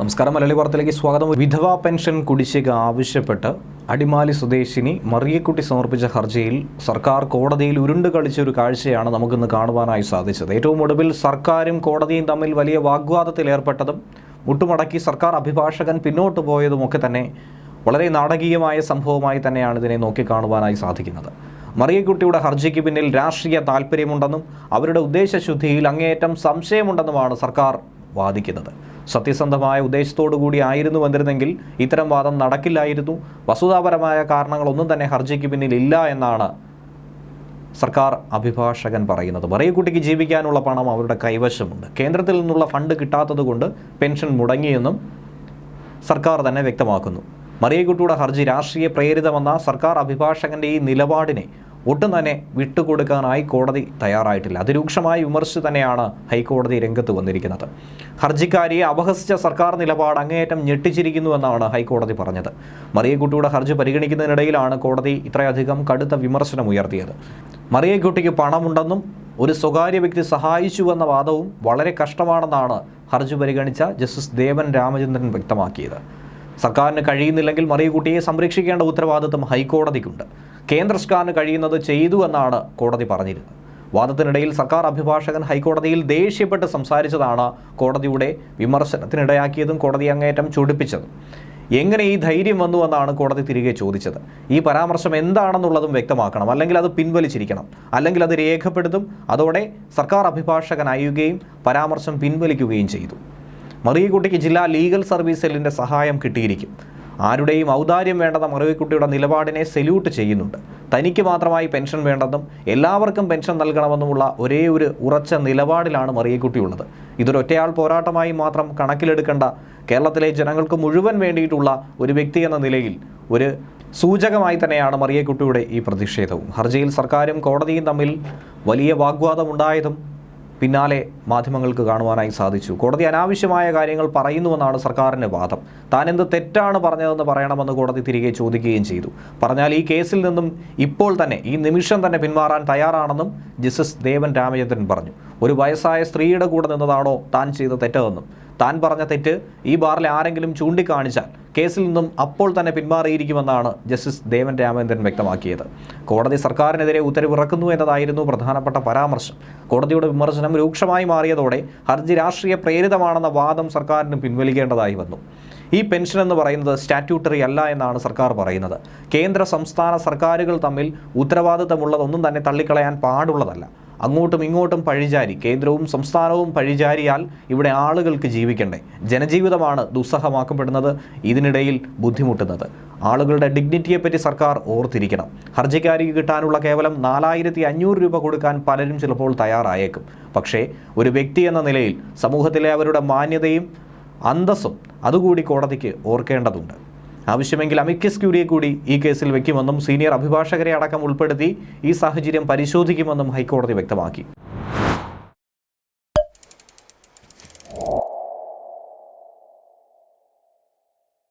നമസ്കാരം. മലയാളി വാർത്തയിലേക്ക് സ്വാഗതം. വിധവാ പെൻഷൻ കുടിശ്ശിക ആവശ്യപ്പെട്ട് അടിമാലി സ്വദേശിനി മറിയക്കുട്ടി സമർപ്പിച്ച ഹർജിയിൽ സർക്കാർ കോടതിയിൽ ഉരുണ്ട് കളിച്ച ഒരു കാഴ്ചയാണ് നമുക്കിന്ന് കാണുവാനായി സാധിച്ചത്. ഏറ്റവും ഒടുവിൽ സർക്കാരും കോടതിയും തമ്മിൽ വലിയ വാഗ്വാദത്തിൽ ഏർപ്പെട്ടതും മുട്ടുമടക്കി സർക്കാർ അഭിഭാഷകൻ പിന്നോട്ട് പോയതുമൊക്കെ തന്നെ വളരെ നാടകീയമായ സംഭവമായി തന്നെയാണ് ഇതിനെ നോക്കിക്കാണുവാനായി സാധിക്കുന്നത്. മറിയക്കുട്ടിയുടെ ഹർജിക്ക് പിന്നിൽ രാഷ്ട്രീയ താല്പര്യമുണ്ടെന്നും അവരുടെ ഉദ്ദേശശുദ്ധിയിൽ അങ്ങേയറ്റം സംശയമുണ്ടെന്നുമാണ് സർക്കാർ വാദിക്കുന്നത്. സത്യസന്ധമായ ഉദ്ദേശത്തോടു കൂടി ആയിരുന്നു വന്നിരുന്നെങ്കിൽ ഇത്തരം വാദം നടക്കില്ലായിരുന്നു. വസ്തുതാപരമായ കാരണങ്ങളൊന്നും തന്നെ ഹർജിക്ക് പിന്നിൽ ഇല്ല എന്നാണ് സർക്കാർ അഭിഭാഷകൻ പറയുന്നത്. മറിയക്കുട്ടിക്ക് ജീവിക്കാനുള്ള പണം അവരുടെ കൈവശമുണ്ട്. കേന്ദ്രത്തിൽ നിന്നുള്ള ഫണ്ട് കിട്ടാത്തതുകൊണ്ട് പെൻഷൻ മുടങ്ങിയെന്നും സർക്കാർ തന്നെ വ്യക്തമാക്കുന്നു. മറിയക്കുട്ടിയുടെ ഹർജി രാഷ്ട്രീയ പ്രേരിതമെന്ന സർക്കാർ അഭിഭാഷകന്റെ ഈ നിലപാടിനെ ഒട്ടും തന്നെ വിട്ടുകൊടുക്കാനായി കോടതി തയ്യാറായിട്ടില്ല. അതിരൂക്ഷമായി വിമർശിച്ച് തന്നെയാണ് ഹൈക്കോടതി രംഗത്ത് വന്നിരിക്കുന്നത്. ഹർജിക്കാരിയെ അപഹസിച്ച സർക്കാർ നിലപാട് അങ്ങേയറ്റം ഞെട്ടിച്ചിരിക്കുന്നുവെന്നാണ് ഹൈക്കോടതി പറഞ്ഞത്. മറിയക്കുട്ടിയുടെ ഹർജി പരിഗണിക്കുന്നതിനിടയിലാണ് കോടതി ഇത്രയധികം കടുത്ത വിമർശനം ഉയർത്തിയത്. മറിയക്കുട്ടിക്ക് പണമുണ്ടെന്നും ഒരു സ്വകാര്യ വ്യക്തി സഹായിച്ചുവെന്ന വാദവും വളരെ കഷ്ടമാണെന്നാണ് ഹർജി പരിഗണിച്ച ജസ്റ്റിസ് ദേവൻ രാമചന്ദ്രൻ വ്യക്തമാക്കിയത്. സർക്കാരിന് കഴിയുന്നില്ലെങ്കിൽ മറിയക്കുട്ടിയെ സംരക്ഷിക്കേണ്ട ഉത്തരവാദിത്വം ഹൈക്കോടതിക്കുണ്ട്. കേന്ദ്ര സർക്കാരിന് കഴിയുന്നത് ചെയ്തു എന്നാണ് കോടതി പറഞ്ഞിരുന്നത്. വാദത്തിനിടയിൽ സർക്കാർ അഭിഭാഷകൻ ഹൈക്കോടതിയിൽ ദേഷ്യപ്പെട്ട് സംസാരിച്ചതാണ് കോടതിയുടെ വിമർശനത്തിനിടയാക്കിയതും കോടതി അങ്ങേറ്റം ചൊടിപ്പിച്ചതും. എങ്ങനെ ഈ ധൈര്യം വന്നു എന്നാണ് കോടതി തിരികെ ചോദിച്ചത്. ഈ പരാമർശം എന്താണെന്നുള്ളതും വ്യക്തമാക്കണം. അല്ലെങ്കിൽ അത് പിൻവലിച്ചിരിക്കണം. അല്ലെങ്കിൽ അത് രേഖപ്പെടുത്തും. അതോടെ സർക്കാർ അഭിഭാഷകൻ അയയുകയും പരാമർശം പിൻവലിക്കുകയും ചെയ്തു. മറിയക്കുട്ടിക്ക് ജില്ലാ ലീഗൽ സർവീസ് സെല്ലിന്റെ സഹായം കിട്ടിയിരിക്കും. ആരുടെയും ഔദാര്യം വേണ്ടെന്ന മറവിക്കുട്ടിയുടെ നിലപാടിനെ സെല്യൂട്ട് ചെയ്യുന്നുണ്ട്. തനിക്ക് മാത്രമായി പെൻഷൻ വേണ്ടെന്നും എല്ലാവർക്കും പെൻഷൻ നൽകണമെന്നുമുള്ള ഒരേ ഒരു ഉറച്ച നിലപാടിലാണ് മറിയക്കുട്ടിയുള്ളത്. ഇതൊരൊറ്റയാൾ പോരാട്ടമായി മാത്രം കണക്കിലെടുക്കേണ്ട കേരളത്തിലെ ജനങ്ങൾക്ക് മുഴുവൻ വേണ്ടിയിട്ടുള്ള ഒരു വ്യക്തി എന്ന നിലയിൽ ഒരു സൂചകമായി തന്നെയാണ് മറിയക്കുട്ടിയുടെ ഈ പ്രതിഷേധവും. ഹർജിയിൽ സർക്കാരും കോടതിയും തമ്മിൽ വലിയ വാഗ്വാദമുണ്ടായതും പിന്നാലെ മാധ്യമങ്ങൾക്ക് കാണുവാനായി സാധിച്ചു. കോടതി അനാവശ്യമായ കാര്യങ്ങൾ പറയുന്നുവെന്നാണ് സർക്കാരിന്റെ വാദം. താൻ എന്ത് തെറ്റാണ് പറഞ്ഞതെന്ന് പറയണമെന്ന് കോടതി തിരികെ ചോദിക്കുകയും ചെയ്തു. പറഞ്ഞാൽ ഈ കേസിൽ നിന്നും ഇപ്പോൾ തന്നെ ഈ നിമിഷം തന്നെ പിന്മാറാൻ തയ്യാറാണെന്നും ജസ്റ്റിസ് ദേവൻ രാമചന്ദ്രൻ പറഞ്ഞു. ഒരു വയസ്സായ സ്ത്രീയുടെ കൂടെ നിന്നതാണോ താൻ ചെയ്ത തെറ്റതെന്നും. താൻ പറഞ്ഞ തെറ്റ് ഈ ബാറിൽ ആരെങ്കിലും ചൂണ്ടിക്കാണിച്ചാൽ കേസിൽ നിന്നും അപ്പോൾ തന്നെ പിന്മാറിയിരിക്കുമെന്നാണ് ജസ്റ്റിസ് ദേവൻ രാമേന്ദ്രൻ വ്യക്തമാക്കിയത്. കോടതി സർക്കാരിനെതിരെ ഉത്തരവിറക്കുന്നു എന്നതായിരുന്നു പ്രധാനപ്പെട്ട പരാമർശം. കോടതിയുടെ വിമർശനം രൂക്ഷമായി മാറിയതോടെ ഹർജി രാഷ്ട്രീയ പ്രേരിതമാണെന്ന വാദം സർക്കാരിന് പിൻവലിക്കേണ്ടതായി വന്നു. ഈ പെൻഷൻ എന്ന് പറയുന്നത് സ്റ്റാറ്റ്യൂട്ടറി അല്ല എന്നാണ് സർക്കാർ പറയുന്നത്. കേന്ദ്ര സംസ്ഥാന സർക്കാരുകൾ തമ്മിൽ ഉത്തരവാദിത്തമുള്ളതൊന്നും തന്നെ തള്ളിക്കളയാൻ പാടുള്ളതല്ല. അങ്ങോട്ടും ഇങ്ങോട്ടും പഴിചാരി കേന്ദ്രവും സംസ്ഥാനവും പഴിചാരിയാൽ ഇവിടെ ആളുകൾക്ക് ജീവിക്കണ്ടേ? ജനജീവിതമാണ് ദുസ്സഹമാക്കപ്പെടുന്നത് ഇതിനിടയിൽ ബുദ്ധിമുട്ടുന്നത്. ആളുകളുടെ ഡിഗ്നിറ്റിയെപ്പറ്റി സർക്കാർ ഓർത്തിരിക്കണം. ഹർജിക്കാരിക്ക് കിട്ടാനുള്ള കേവലം നാലായിരത്തി അഞ്ഞൂറ് രൂപ കൊടുക്കാൻ പലരും ചിലപ്പോൾ തയ്യാറായേക്കും. പക്ഷേ ഒരു വ്യക്തി എന്ന നിലയിൽ സമൂഹത്തിലെ അവരുടെ മാന്യതയും അന്തസ്സും അതുകൂടി കോടതിക്ക് ഓർക്കേണ്ടതുണ്ട്. ആവശ്യമെങ്കിൽ അമിക്കസ് ക്യൂരിയെ കൂടി ഈ കേസിൽ വയ്ക്കുമെന്നും സീനിയർ അഭിഭാഷകരെ അടക്കം ഉൾപ്പെടുത്തി ഈ സാഹചര്യം പരിശോധിക്കുമെന്നും ഹൈക്കോടതി വ്യക്തമാക്കി.